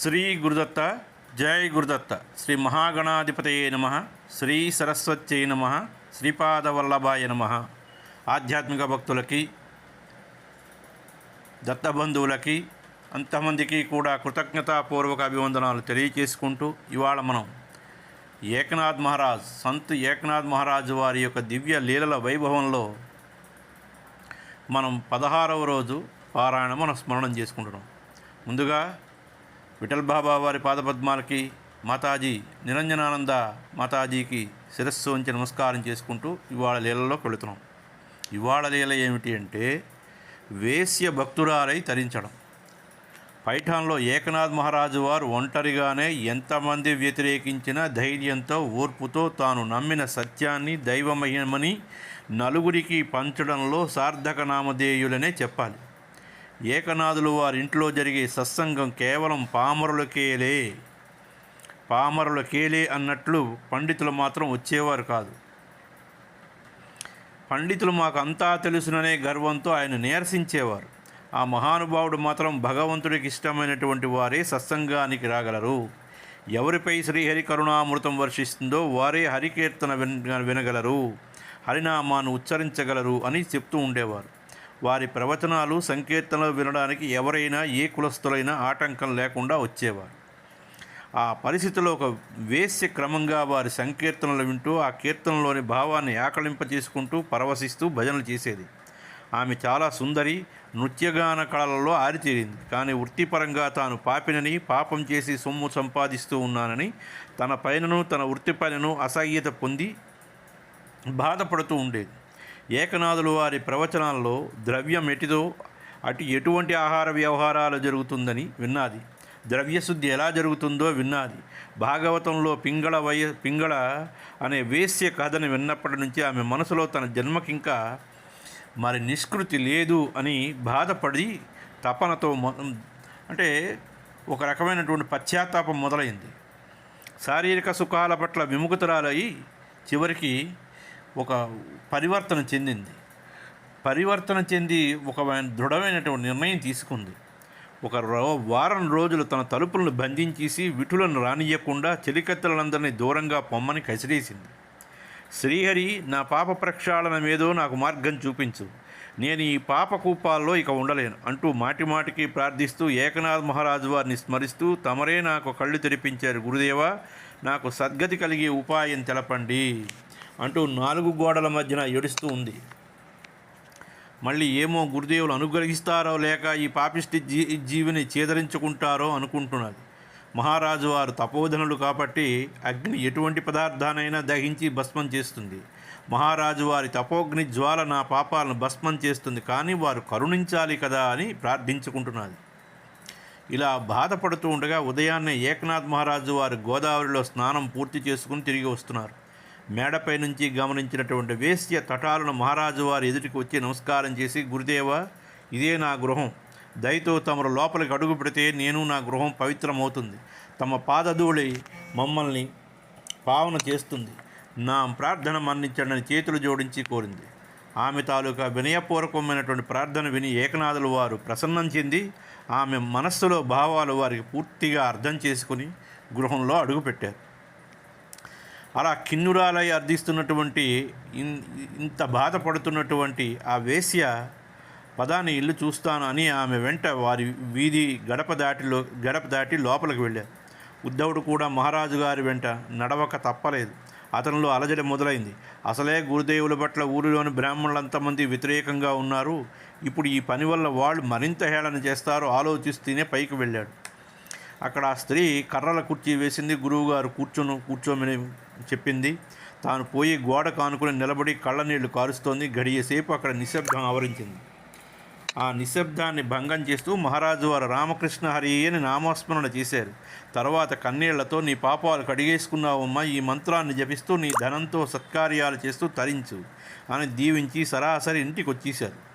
శ్రీ గురుదత్త జై గురుదత్త. శ్రీ మహాగణాధిపతయే నమ. శ్రీ సరస్వత్యై నమ. శ్రీపాదవల్లభాయ నమ. ఆధ్యాత్మిక భక్తులకి దత్తబంధువులకి అంతమందికి కూడా కృతజ్ఞతాపూర్వక అభివందనాలు తెలియచేసుకుంటూ ఇవాళ మనం ఏకనాథ్ మహారాజ్ సంత్ ఏకనాథ్ మహారాజు వారి యొక్క దివ్య లీలల వైభవంలో మనం పదహారవ రోజు పారాయణ మనం స్మరణం చేసుకుంటున్నాం. ముందుగా విఠల్ బాబా వారి పాదపద్మాలకి మాతాజీ నిరంజనానంద మాతాజీకి శిరస్సు ఉంచి నమస్కారం చేసుకుంటూ ఇవాళ లీలలోకి వెళుతున్నాం. ఇవాళ లీల ఏమిటి అంటే వేశ్య భక్తురాలై తరించడం. పైఠాన్లో ఏకనాథ్ మహారాజు వారు ఒంటరిగానే ఎంతమంది వ్యతిరేకించిన ధైర్యంతో ఓర్పుతో తాను నమ్మిన సత్యాన్ని దైవమయమని నలుగురికి పంచడంలో సార్థక నామధేయులనే చెప్పాలి. ఏకనాథులు వారింట్లో జరిగే సత్సంగం కేవలం పామరులకేలే. పామరులకేలే అన్నట్లు పండితులు మాత్రం వచ్చేవారు కాదు. పండితులు మాకు అంతా తెలుసుననే గర్వంతో ఆయన నీరసించేవారు. ఆ మహానుభావుడు మాత్రం భగవంతుడికి ఇష్టమైనటువంటి వారే సత్సంగానికి రాగలరు. ఎవరిపై శ్రీహరి కరుణామృతం వర్షిస్తుందో వారే హరికీర్తన విన వినగలరు. హరినామాను ఉచ్చరించగలరు అని చెప్తూ ఉండేవారు. వారి ప్రవచనాలు సంకీర్తనలు వినడానికి ఎవరైనా ఏ కులస్తులైనా ఆటంకం లేకుండా వచ్చేవారు. ఆ పరిస్థితిలో ఒక వేశ్య క్రమంగా వారి సంకీర్తనలు వింటూ ఆ కీర్తనలోని భావాన్ని ఆకలింప చేసుకుంటూ పరవశిస్తూ భజనలు చేసేది. ఆమె చాలా సుందరి నృత్యగాన కళలలో ఆరితేరింది. కానీ వృత్తిపరంగా తాను పాపినని పాపం చేసి సొమ్ము సంపాదిస్తూ ఉన్నానని తన పైనను తన వృత్తిపైనను అసహ్యత పొంది బాధపడుతూ ఉండేది. ఏకనాథులు వారి ప్రవచనాల్లో ద్రవ్యం ఎటిదో అటు ఎటువంటి ఆహార వ్యవహారాలు జరుగుతుందని విన్నాది. ద్రవ్యశుద్ధి ఎలా జరుగుతుందో విన్నాది. భాగవతంలో పింగళ వయ పింగళ అనే వేశ్య కథని విన్నప్పటి నుంచి ఆమె మనసులో తన జన్మకింకా మరి నిష్కృతి లేదు అని బాధపడి తపనతో అంటే ఒక రకమైనటువంటి పశ్చాత్తాపం మొదలైంది. శారీరక సుఖాల పట్ల విముఖతురాలయ్యి చివరికి ఒక పరివర్తన చెందింది. పరివర్తన చెంది ఒక దృఢమైనటువంటి నిర్ణయం తీసుకుంది. ఒక రో వారం రోజులు తన తలుపులను బంధించేసి విటులను రానియకుండా చెలికత్తలందరినీ దూరంగా పొమ్మని కసిరేసింది. శ్రీహరి నా పాప ప్రక్షాళన మీదో నాకు మార్గం చూపించు. నేను ఈ పాప కూపాల్లో ఇక ఉండలేను అంటూ మాటిమాటికి ప్రార్థిస్తూ ఏకనాథ్ మహారాజు వారిని స్మరిస్తూ తమరే నాకు కళ్ళు తెరిపించారు గురుదేవా నాకు సద్గతి కలిగే ఉపాయం తెలపండి. అంటూ నాలుగు గోడల మధ్యన ఏడుస్తూ ఉంది. మళ్ళీ ఏమో గురుదేవులు అనుగ్రహిస్తారో లేక ఈ పాపిష్టి జీ జీవిని చేదరించుకుంటారో అనుకుంటున్నది. మహారాజు వారు తపోధనులు కాబట్టి అగ్ని ఎటువంటి పదార్థానైనా దహించి భస్మం చేస్తుంది. మహారాజు వారి తపోగ్ని జ్వాల నా పాపాలను భస్మం చేస్తుంది. కానీ వారు కరుణించాలి కదా అని ప్రార్థించుకుంటున్నది. ఇలా బాధపడుతూ ఉండగా ఉదయాన్నే ఏకనాథ్ మహారాజు వారు గోదావరిలో స్నానం పూర్తి చేసుకుని తిరిగి వస్తున్నారు. మేడపై నుంచి గమనించినటువంటి వేశ్య తటాలను మహారాజు వారి ఎదుటికి వచ్చి నమస్కారం చేసి గురుదేవ ఇదే నా గృహం. దయతో తమరు లోపలికి అడుగు పెడితే నేను నా గృహం పవిత్రమవుతుంది. తమ పాదధూళి మమ్మల్ని పావన చేస్తుంది. నా ప్రార్థన మన్నించండి చేతులు జోడించి కోరింది. ఆమె తాలూకా వినయపూర్వకమైనటువంటి ప్రార్థన విని ఏకనాథులు వారు ప్రసన్నం చెంది ఆమె మనస్సులో భావాలు వారికి పూర్తిగా అర్థం చేసుకుని గృహంలో అడుగుపెట్టారు. అలా కిన్నురాలై అర్థిస్తున్నటువంటి ఇన్- ఇంత బాధపడుతున్నటువంటి ఆ వేశ్య పదాన్ని ఇల్లు చూస్తాను అని ఆమె వెంట వారి వీధి గడప దాటిలో గడప దాటి లోపలికి వెళ్ళారు ఉద్ధవుడు కూడా మహారాజు గారి వెంట నడవక తప్పలేదు. అతనిలో అలజడి మొదలైంది. అసలే గురుదేవుల పట్ల ఊరిలోని బ్రాహ్మణులంతమంది వ్యతిరేకంగా ఉన్నారు. ఇప్పుడు ఈ పని వల్ల వాళ్ళు మరింత హేళన చేస్తారో ఆలోచిస్తూనే పైకి వెళ్ళాడు. అక్కడ ఆ స్త్రీ కర్రల కుర్చీ వేసింది గురువుగారు కూర్చొని కూర్చోమని చెప్పింది. తాను పోయి గోడ కానుకుని నిలబడి కళ్ళనీళ్ళు కారుస్తోంది. గడియసేపు అక్కడ నిశ్శబ్దం ఆవరించింది. ఆ నిశ్శబ్దాన్ని భంగం చేస్తూ మహారాజు వారు రామకృష్ణ హరి అని నామస్మరణ చేశారు. తర్వాత కన్నీళ్ళతో నీ పాపాలు కడిగేసుకున్నావమ్మా ఈ మంత్రాన్ని జపిస్తూ నీ ధనంతో సత్కార్యాలు చేస్తూ తరించు అని దీవించి సరాసరి ఇంటికి వచ్చేశారు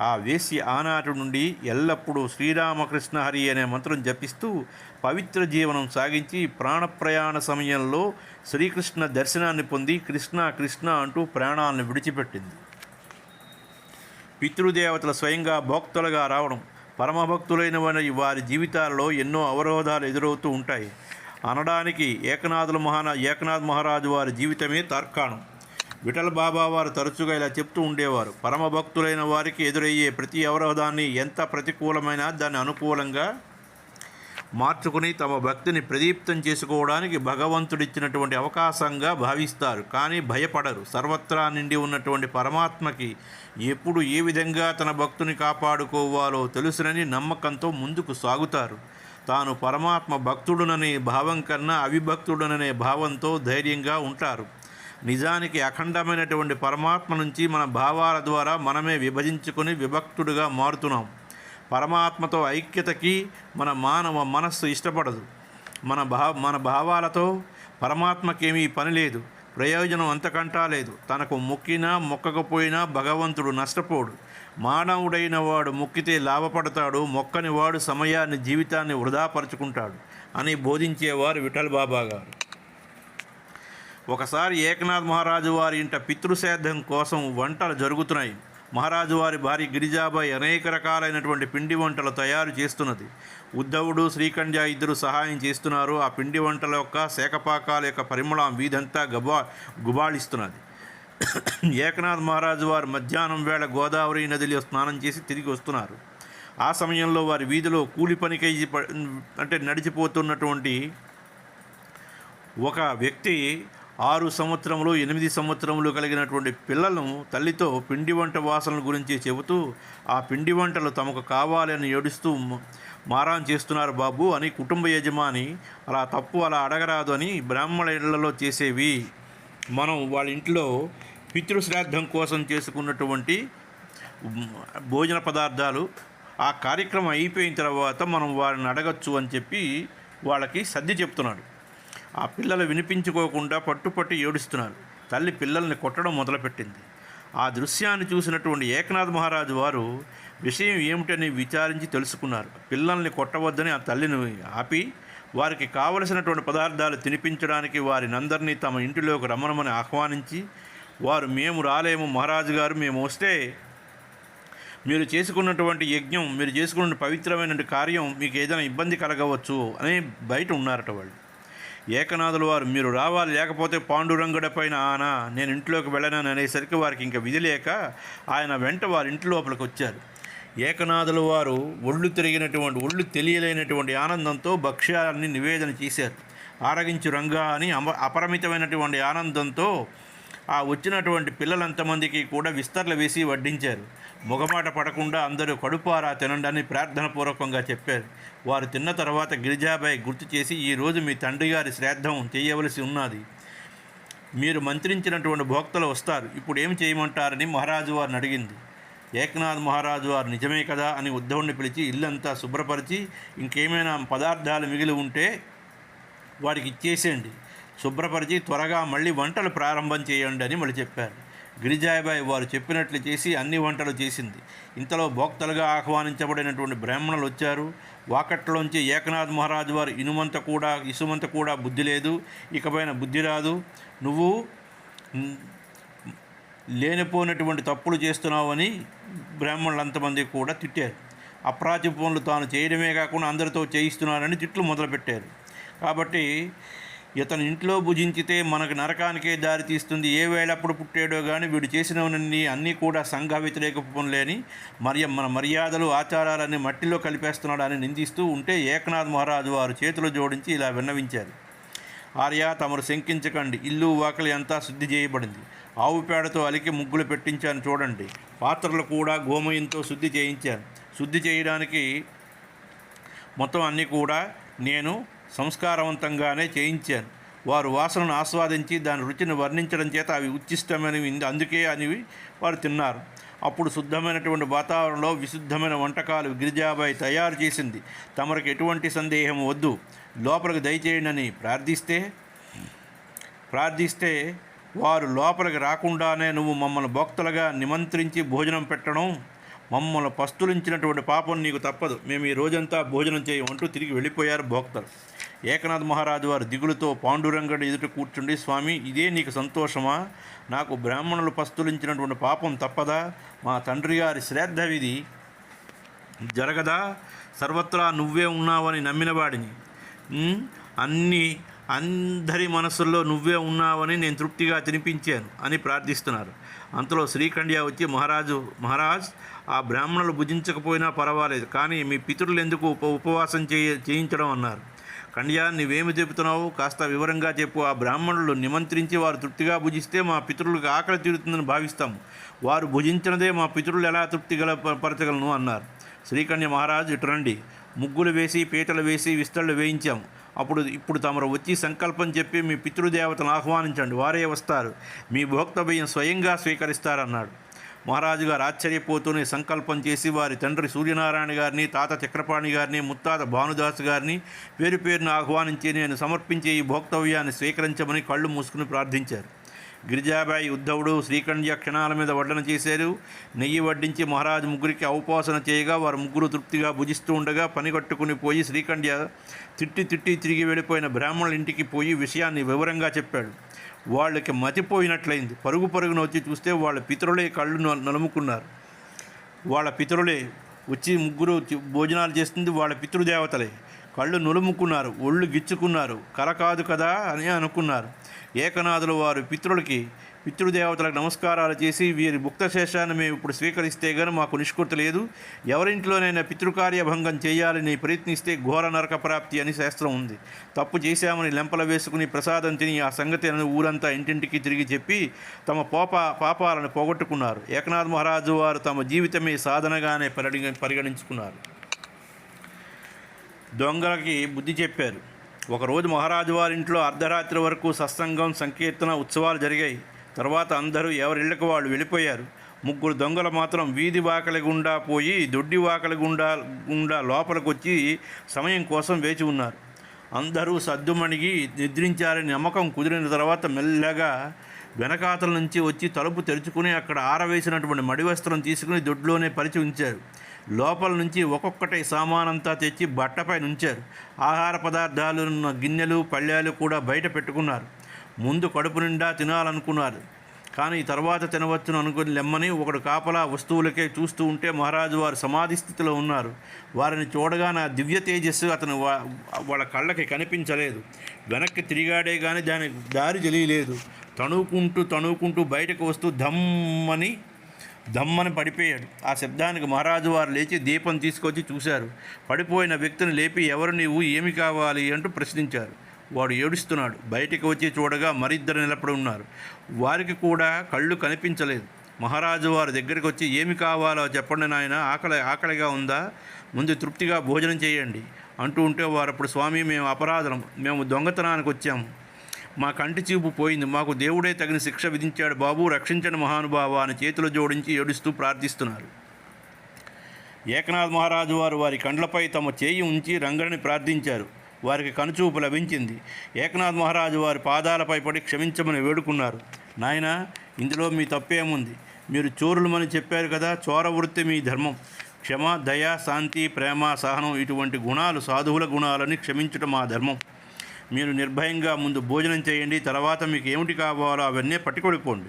ఆ వేసి ఆనాటి నుండి ఎల్లప్పుడూ శ్రీరామకృష్ణ హరి అనే మంత్రం జపిస్తూ పవిత్ర జీవనం సాగించి ప్రాణప్రయాణ సమయంలో శ్రీకృష్ణ దర్శనాన్ని పొంది కృష్ణ కృష్ణ అంటూ ప్రాణాలను విడిచిపెట్టింది. పితృదేవతలు స్వయంగా భోక్తులుగా రావడం పరమభక్తులైన వారి వారి జీవితాలలో ఎన్నో అవరోధాలు ఎదురవుతూ ఉంటాయి. అనడానికి ఏకనాథుల మహానా ఏకనాథ్ మహారాజు వారి జీవితమే తార్కాణం. విఠల బాబా వారు తరచుగా ఇలా చెప్తూ ఉండేవారు. పరమ భక్తులైన వారికి ఎదురయ్యే ప్రతి అవరోధాన్ని ఎంత ప్రతికూలమైనా దాన్ని అనుకూలంగా మార్చుకుని తమ భక్తిని ప్రదీప్తం చేసుకోవడానికి భగవంతుడిచ్చినటువంటి అవకాశంగా భావిస్తారు. కానీ భయపడరు. సర్వత్రా నిండి ఉన్నటువంటి పరమాత్మకి ఎప్పుడు ఏ విధంగా తన భక్తుని కాపాడుకోవాలో తెలుసునని నమ్మకంతో ముందుకు సాగుతారు. తాను పరమాత్మ భక్తుడుననే భావం కన్నా అవిభక్తుడుననే భావంతో ధైర్యంగా ఉంటారు. నిజానికి అఖండమైనటువంటి పరమాత్మ నుంచి మన భావాల ద్వారా మనమే విభజించుకొని విభక్తుడుగా మారుతున్నాం. పరమాత్మతో ఐక్యతకి మన మానవ మనస్సు ఇష్టపడదు. మన భావ మన భావాలతో పరమాత్మకేమీ పని లేదు. ప్రయోజనం అంతకంటా లేదు. తనకు మొక్కినా మొక్కకపోయినా భగవంతుడు నష్టపోడు. మానవుడైన వాడు మొక్కితే లాభపడతాడు. మొక్కని వాడు సమయాన్ని జీవితాన్ని వృధాపరుచుకుంటాడు అని బోధించేవారు విఠల్ బాబా గారు. ఒకసారి ఏకనాథ్ మహారాజు వారి ఇంట పితృశ్రాద్ధం కోసం వంటలు జరుగుతున్నాయి. మహారాజు వారి భార్య గిరిజాబాయి అనేక రకాలైనటువంటి పిండి వంటలు తయారు చేస్తున్నది. ఉద్ధవుడు శ్రీకంజ ఇద్దరు సహాయం చేస్తున్నారు. ఆ పిండి వంటల యొక్క శాఖపాకాల యొక్క పరిమళం వీధంతా గబా గుబాళిస్తున్నది. ఏకనాథ్ మహారాజు వారు మధ్యాహ్నం వేళ గోదావరి నదిలో స్నానం చేసి తిరిగి వస్తున్నారు. ఆ సమయంలో వారి వీధిలో కూలి పనికై అంటే నడిచిపోతున్నటువంటి ఒక వ్యక్తి ఆరు సంవత్సరములు ఎనిమిది సంవత్సరములు కలిగినటువంటి పిల్లలను తల్లితో పిండి వంట వాసనల గురించి చెబుతూ ఆ పిండి వంటలు తమకు కావాలని ఏడుస్తూ మారాం చేస్తున్నారు బాబు అని కుటుంబ యజమాని అలా తప్పు అలా అడగరాదు అని బ్రాహ్మణ ఇళ్ళలో చేసేవి. మనం వాళ్ళ ఇంట్లో పితృశ్రాద్ధం కోసం చేసుకున్నటువంటి భోజన పదార్థాలు ఆ కార్యక్రమం అయిపోయిన తర్వాత మనం వారిని అడగచ్చు అని చెప్పి వాళ్ళకి సర్ది చెప్తున్నాడు. ఆ పిల్లలు వినిపించుకోకుండా పట్టుపట్టి ఏడుస్తున్నారు. తల్లి పిల్లల్ని కొట్టడం మొదలుపెట్టింది. ఆ దృశ్యాన్ని చూసినటువంటి ఏకనాథ్ మహారాజు వారు విషయం ఏమిటని విచారించి తెలుసుకున్నారు. పిల్లల్ని కొట్టవద్దని ఆ తల్లిని ఆపి వారికి కావలసినటువంటి పదార్థాలు తినిపించడానికి వారిని తమ ఇంటిలోకి రమ్మనమని ఆహ్వానించి వారు మేము రాలేము మహారాజు గారు మేము వస్తే మీరు చేసుకున్నటువంటి యజ్ఞం మీరు చేసుకున్న పవిత్రమైన కార్యం మీకు ఏదైనా ఇబ్బంది కలగవచ్చు అని బయట ఉన్నారట వాళ్ళు. ఏకనాథుల వారు మీరు రావాలి లేకపోతే పాండురంగడ పైన ఆన నేను ఇంట్లోకి వెళ్ళనని అనేసరికి వారికి ఇంకా విధి లేక ఆయన వెంట వారి ఇంటి లోపలికి వచ్చారు. ఏకనాథుల వారు ఒళ్ళు తిరిగినటువంటి ఒళ్ళు తెలియలేనటువంటి ఆనందంతో భక్ష్యాన్ని నివేదన చేశారు. ఆరగించు రంగా అని అమ అపరిమితమైనటువంటి ఆనందంతో ఆ వచ్చినటువంటి పిల్లలంతమందికి కూడా విస్తర్లు వేసి వడ్డించారు. మొగమాట పడకుండా అందరూ కడుపారా తినండి ప్రార్థన పూర్వకంగా చెప్పారు. వారు తిన్న తర్వాత గిరిజాబాయి గుర్తు చేసి ఈరోజు మీ తండ్రి గారి శ్రాద్ధం చేయవలసి ఉన్నది. మీరు మంత్రించినటువంటి భోక్తలు వస్తారు. ఇప్పుడు ఏం చేయమంటారని మహారాజు వారిని అడిగింది. ఏకనాథ్ మహారాజు వారు నిజమే కదా అని ఉద్ధవుణ్ణి పిలిచి ఇల్లంతా శుభ్రపరిచి ఇంకేమైనా పదార్థాలు మిగిలి ఉంటే వాడికి ఇచ్చేసేయండి. శుభ్రపరిచి త్వరగా మళ్ళీ వంటలు ప్రారంభం చేయండి అని మళ్ళీ చెప్పారు. గిరిజాయిబాయి వారు చెప్పినట్లు చేసి అన్ని వంటలు చేసింది. ఇంతలో భోక్తలుగా ఆహ్వానించబడినటువంటి బ్రాహ్మణులు వచ్చారు. వాకట్లోంచి ఏకనాథ్ మహారాజు వారు ఇనుమంత కూడా ఇసుమంత కూడా బుద్ధి లేదు. ఇకపైన బుద్ధి రాదు. నువ్వు లేనిపోయినటువంటి తప్పులు చేస్తున్నావని బ్రాహ్మణులు అంతమంది కూడా తిట్టారు. అప్రాచి పనులు తాను చేయడమే కాకుండా అందరితో చేయిస్తున్నారని తిట్లు మొదలుపెట్టారు. కాబట్టి ఇతను ఇంట్లో భుజించితే మనకు నరకానికే దారి తీస్తుంది. ఏ వేళప్పుడు పుట్టాడో కానీ వీడు చేసినవన్నీ అన్నీ కూడా సంఘ వ్యతిరేక పనులేని మరి మన మర్యాదలు ఆచారాలన్నీ మట్టిలో కలిపేస్తున్నాడు అని నిందిస్తూ ఉంటే ఏకనాథ్ మహారాజు వారు చేతులు జోడించి ఇలా విన్నవించారు. ఆర్య తమరు శంకించకండి. ఇల్లు వాకలి అంతా శుద్ధి చేయబడింది. ఆవు పేడతో అలికి ముగ్గులు పెట్టించాను చూడండి. పాత్రలు కూడా గోమయంతో శుద్ధి చేయించాను. శుద్ధి చేయడానికి మొత్తం అన్నీ కూడా నేను సంస్కారవంతంగానే చేయించాను వారు వాసనను ఆస్వాదించి దాని రుచిని వర్ణించడం చేత అవి ఉచ్చిష్టమైనవి అందుకే అనివి వారు తిన్నారు. అప్పుడు శుద్ధమైనటువంటి వాతావరణంలో విశుద్ధమైన వంటకాలు గిరిజాబాయి తయారు చేసింది. తమరికి ఎటువంటి సందేహం వద్దు. లోపలికి దయచేయండి ప్రార్థిస్తే ప్రార్థిస్తే వారు లోపలికి రాకుండానే నువ్వు మమ్మల్ని భక్తులుగా నిమంత్రించి భోజనం పెట్టడం మమ్మల్ని పస్తులించినటువంటి పాపం నీకు తప్పదు. మేము ఈ రోజంతా భోజనం చేయమంటూ తిరిగి వెళ్ళిపోయారు భోక్తలు. ఏకనాథ్ మహారాజు వారు దిగులుతో పాండురంగడు ఎదుట కూర్చుండి స్వామి ఇదే నీకు సంతోషమా? నాకు బ్రాహ్మణులు పస్తులించినటువంటి పాపం తప్పదా? మా తండ్రి గారి శ్రాద్ధ విధి జరగదా? సర్వత్రా నువ్వే ఉన్నావని నమ్మినవాడిని అన్ని అందరి మనసుల్లో నువ్వే ఉన్నావని నేను తృప్తిగా తినిపించాను అని ప్రార్థిస్తున్నారు. అంతలో శ్రీఖండ్యా వచ్చి మహారాజు మహారాజ్ ఆ బ్రాహ్మణులు భుజించకపోయినా పర్వాలేదు కానీ మీ పితరులు ఎందుకు ఉప ఉపవాసం చేయ చేయించడం అన్నారు. కండ్యా నువ్వేమి చెబుతున్నావు? కాస్త వివరంగా చెప్పు. ఆ బ్రాహ్మణులు నిమంత్రించి వారు తృప్తిగా భుజిస్తే మా పితరులకు ఆకలి తీరుతుందని భావిస్తాము. వారు భుజించినదే మా పితరులు ఎలా తృప్తి గల పరచగలను అన్నారు. శ్రీకన్య మహారాజు ఇటు రండి. ముగ్గులు వేసి పీటలు వేసి విస్తళ్ళు వేయించాము. అప్పుడు ఇప్పుడు తమరు వచ్చి సంకల్పం చెప్పి మీ పితృదేవతను ఆహ్వానించండి. వారే వస్తారు. మీ భోక్తభయం స్వయంగా స్వీకరిస్తారన్నాడు. మహారాజు గారు ఆశ్చర్యపోతూనే సంకల్పం చేసి వారి తండ్రి సూర్యనారాయణ గారిని తాత చక్రపాణి గారిని ముత్తాత భానుదాస్ గారిని పేరు పేరును ఆహ్వానించి నేను సమర్పించే ఈ భోక్తవ్యాన్ని స్వీకరించమని కళ్ళు మూసుకుని ప్రార్థించారు. గిరిజాబాయి ఉద్ధవుడు శ్రీకండ్య క్షణాల మీద వడ్డన చేశారు. నెయ్యి వడ్డించి మహారాజు ముగ్గురికి ఔపాసన చేయగా వారు ముగ్గురు తృప్తిగా భుజిస్తూ ఉండగా పని కట్టుకుని పోయి శ్రీకండ్య తిట్టి తిట్టి తిరిగి వెళ్ళిపోయిన బ్రాహ్మణుల ఇంటికి పోయి విషయాన్ని వివరంగా చెప్పాడు. వాళ్ళకి మతిపోయినట్లయింది. పరుగు పరుగున వచ్చి చూస్తే వాళ్ళ పితరులే కళ్ళు నలుముకున్నారు. వాళ్ళ పితరులే వచ్చి ముగ్గురు భోజనాలు చేస్తుంది వాళ్ళ పితృదేవతలే. కళ్ళు నులుముకున్నారు ఒళ్ళు గిచ్చుకున్నారు. కల కాదు కదా అని అనుకున్నారు. ఏకనాథులు వారు పితృలకి పితృదేవతలకు నమస్కారాలు చేసి వీరి భుక్తశేషాన్ని మేము ఇప్పుడు స్వీకరిస్తే గాని మాకు నిష్కృతి లేదు. ఎవరింట్లోనైనా పితృకార్యభంగం చేయాలని ప్రయత్నిస్తే ఘోర నరక ప్రాప్తి అని శాస్త్రం ఉంది. తప్పు చేశామని లెంపల వేసుకుని ప్రసాదం తిని ఆ సంగతి అని ఊరంతా ఇంటింటికి తిరిగి చెప్పి తమ పోప పాపాలను పోగొట్టుకున్నారు. ఏకనాథ్ మహారాజు వారు తమ జీవితమే సాధనగానే పరిగణ పరిగణించుకున్నారు. దొంగలకి బుద్ధి చెప్పారు. ఒకరోజు మహారాజు వారింట్లో అర్ధరాత్రి వరకు సత్సంగం సంకీర్తన ఉత్సవాలు జరిగాయి. తర్వాత అందరూ ఎవరిళ్ళకు వాళ్ళు వెళ్ళిపోయారు. ముగ్గురు దొంగలు మాత్రం వీధి వాకలి గుండా పోయి దొడ్డి వాకలి గుండా గుండా లోపలికొచ్చి సమయం కోసం వేచి ఉన్నారు. అందరూ సద్దుమణిగి నిద్రించారని నమ్మకం కుదిరిన తర్వాత మెల్లగా వెనకాతల నుంచి వచ్చి తలుపు తెరుచుకుని అక్కడ ఆరవేసినటువంటి మడి వస్త్రం తీసుకుని దొడ్లోనే పరిచి ఉంచారు. లోపల నుంచి ఒక్కొక్కటి సామానంతా తెచ్చి బట్టపై ఉంచారు ఆహార పదార్థాలు ఉన్న గిన్నెలు పళ్ళాలు కూడా బయట పెట్టుకున్నారు. ముందు కడుపు నిండా తినాలనుకున్నారు. కానీ తర్వాత తినవచ్చును అనుకుని లెమ్మని ఒకడు కాపలా వస్తువులకే చూస్తూ ఉంటే మహారాజు వారు సమాధి స్థితిలో ఉన్నారు. వారిని చూడగా నా దివ్య తేజస్సు అతను వా- వాళ్ళ కళ్ళకి కనిపించలేదు. వెనక్కి తిరిగాడే కానీ దానికి దారి తెలియలేదు. తణుకుంటూ తణుకుంటూ బయటకు వస్తూ ధమ్మని దమ్మని పడిపోయాడు. ఆ శబ్దానికి మహారాజు వారు లేచి దీపం తీసుకొచ్చి చూశారు. పడిపోయిన వ్యక్తిని లేపి ఎవరు నీవు? ఏమి కావాలి? అంటూ ప్రశ్నించారు. వాడు ఏడుస్తున్నాడు. బయటికి వచ్చి చూడగా మరిద్దరు నిలబడి ఉన్నారు. వారికి కూడా కళ్ళు కనిపించలేదు. మహారాజు వారి దగ్గరికి వచ్చి ఏమి కావాలో చెప్పండి నాయన ఆకలి ఆకలిగా ఉందా? ముందు తృప్తిగా భోజనం చేయండి. అంటూ ఉంటే వారు అప్పుడు స్వామి మేము అపరాధం మేము దొంగతనానికి వచ్చాము. మా కంటి చూపు పోయింది. మాకు దేవుడే తగిన శిక్ష విధించాడు. బాబు రక్షించండి మహానుభావ అని చేతులు జోడించి ఏడుస్తూ ప్రార్థిస్తున్నారు. ఏకనాథ్ మహారాజు వారు వారి కండ్లపై తమ చేయి ఉంచి రంగడిని ప్రార్థించారు. వారికి కనుచూపు లభించింది. ఏకనాథ్ మహారాజు వారి పాదాలపై పడి క్షమించమని వేడుకున్నారు. నాయన ఇందులో మీ తప్పేముంది? మీరు చోరులమని చెప్పారు కదా చోర వృత్తి మీ ధర్మం. క్షమ దయ శాంతి ప్రేమ సహనం ఇటువంటి గుణాలు సాధువుల గుణాలని క్షమించడం మా ధర్మం. మీరు నిర్భయంగా ముందు భోజనం చేయండి తర్వాత మీకు ఏమిటి కావాలో అవన్నీ పట్టుకొడిపోండి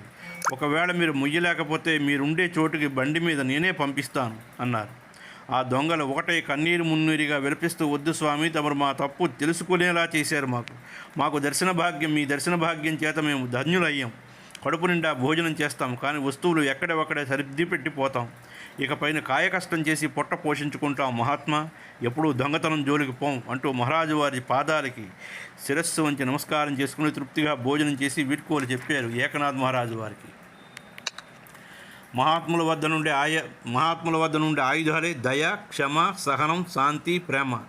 ఒకవేళ మీరు ముయ్యలేకపోతే మీరుండే చోటుకి బండి మీద నేనే పంపిస్తాను అన్నారు. ఆ దొంగలు ఒకటే కన్నీరు మున్నీరుగా విలపిస్తూ వద్దు స్వామి తమరు మా తప్పు తెలుసుకునేలా చేశారు మాకు. మాకు దర్శన భాగ్యం మీ దర్శన భాగ్యం చేత మేము ధన్యులయ్యాం. కడుపు నిండా భోజనం చేస్తాం కానీ వస్తువులు ఎక్కడ ఒక్కడే సరిద్ది పెట్టిపోతాం ఇకపైన కాయకష్టం చేసి పొట్ట పోషించుకుంటాం మహాత్మా. ఎప్పుడూ దొంగతనం జోలికి పోం అంటూ మహారాజు వారి పాదాలకి శిరస్సు వంచి నమస్కారం చేసుకుని తృప్తిగా భోజనం చేసి వీడ్కోలు చెప్పారు ఏకనాథ్ మహారాజు వారికి. మహాత్ముల వద్ద నుండి ఆయ మహాత్ముల వద్ద నుండి ఆయుధాలే దయ క్షమ సహనం శాంతి ప్రేమ.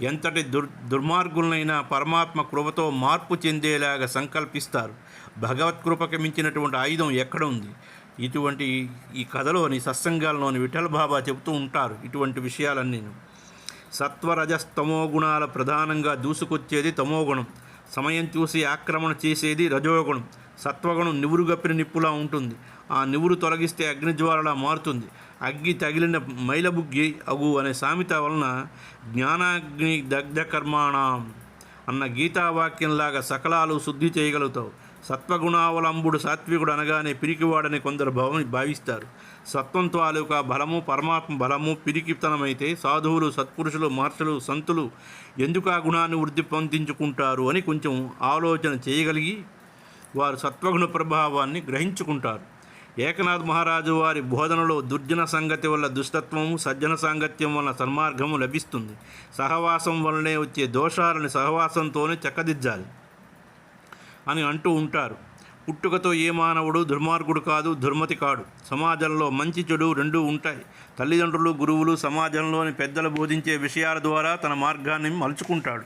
ఎంతటి దుర్ దుర్మార్గులనైనా పరమాత్మ కృపతో మార్పు చెందేలాగా సంకల్పిస్తారు. భగవత్ కృపకి మించినటువంటి ఆయుధం ఎక్కడ ఉంది? ఇటువంటి ఈ కథలోని సత్సంగాల్లోని విఠల్ బాబా చెబుతూ ఉంటారు ఇటువంటి విషయాలన్నీ. సత్వరజస్తమో గుణాల ప్రధానంగా దూసుకొచ్చేది తమోగుణం సమయం చూసి ఆక్రమణ చేసేది రజోగుణం. సత్వగుణం నివురుగప్పిన నిప్పులా ఉంటుంది. ఆ నివురు తొలగిస్తే అగ్నిజ్వాలలా మారుతుంది. అగ్గి తగిలిన మైలబుగ్గి అగు అనే సామెత వలన జ్ఞానాగ్ని దగ్ధ కర్మాణం అన్న గీతావాక్యంలాగా సకలాలు శుద్ధి చేయగలుగుతావు. సత్వగుణావలంబుడు సాత్వికుడు అనగానే పిరికివాడని కొందరు భావ భావిస్తారు. సత్వం తాలూకా బలము పరమాత్మ బలము పిరికితనమైతే సాధువులు సత్పురుషులు మహర్షులు సంతులు ఎందుకు ఆ గుణాన్ని వృద్ధి పొందించుకుంటారు అని కొంచెం ఆలోచన చేయగలిగి వారు సత్వగుణ ప్రభావాన్ని గ్రహించుకుంటారు. ఏకనాథ్ మహారాజు వారి బోధనలో దుర్జన సంగతి వల్ల దుష్టత్వము సజ్జన సాంగత్యం వల్ల సన్మార్గము లభిస్తుంది. సహవాసం వల్లనే వచ్చే దోషాలని సహవాసంతోనే చక్కదిద్దాలి అని అంటూ ఉంటారు. పుట్టుకతో ఏ మానవుడు దుర్మార్గుడు కాదు దుర్మతి కాడు. సమాజంలో మంచి చెడు రెండూ ఉంటాయి. తల్లిదండ్రులు గురువులు సమాజంలోని పెద్దలు బోధించే విషయాల ద్వారా తన మార్గాన్ని మలుచుకుంటాడు.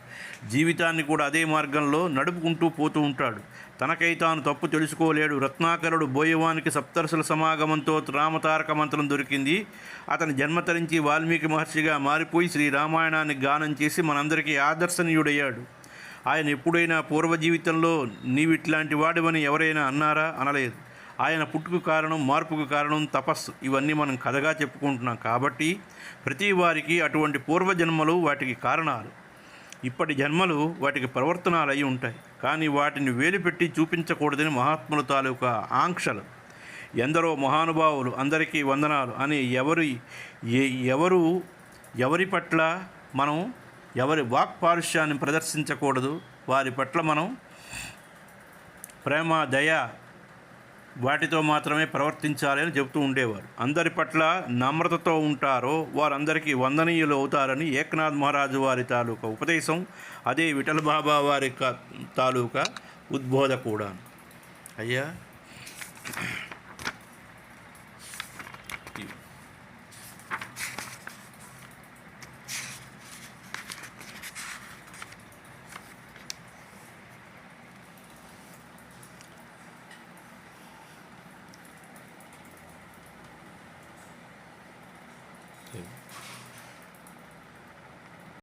జీవితాన్ని కూడా అదే మార్గంలో నడుపుకుంటూ పోతూ ఉంటాడు. తనకై తాను తప్పు తెలుసుకోలేడు. రత్నాకరుడు బోయవానికి సప్తర్షుల సమాగమంతో రామతారక మంత్రం దొరికింది. అతని జన్మతరించి వాల్మీకి మహర్షిగా మారిపోయి శ్రీ రామాయణాన్ని గానం చేసి మనందరికీ ఆదర్శనీయుడయ్యాడు. ఆయన ఎప్పుడైనా పూర్వ జీవితంలో వాడివని ఎవరైనా అన్నారా? అనలేదు. ఆయన పుట్టుకు కారణం మార్పుకు కారణం తపస్సు ఇవన్నీ మనం కథగా చెప్పుకుంటున్నాం. కాబట్టి ప్రతి వారికి అటువంటి పూర్వజన్మలు వాటికి కారణాలు ఇప్పటి జన్మలు వాటికి ప్రవర్తనాలు అయి ఉంటాయి. కానీ వాటిని వేలుపెట్టి చూపించకూడదని మహాత్ముల తాలూకా ఆంక్షలు. ఎందరో మహానుభావులు అందరికీ వందనాలు. అని ఎవరి ఎవరు ఎవరి పట్ల మనం ఎవరి వాక్ పారుష్యాన్ని ప్రదర్శించకూడదు. వారి పట్ల మనం ప్రేమ దయ వాటితో మాత్రమే ప్రవర్తించాలి అని చెబుతూ ఉండేవారు. అందరి పట్ల నమ్రతతో ఉంటారో వారందరికీ వందనీయులు అవుతారని ఏకనాథ్ మహారాజు వారి తాలూకా ఉపదేశం అదే విఠల బాబా వారి తాలూకా ఉద్బోధ కూడా. అయ్యా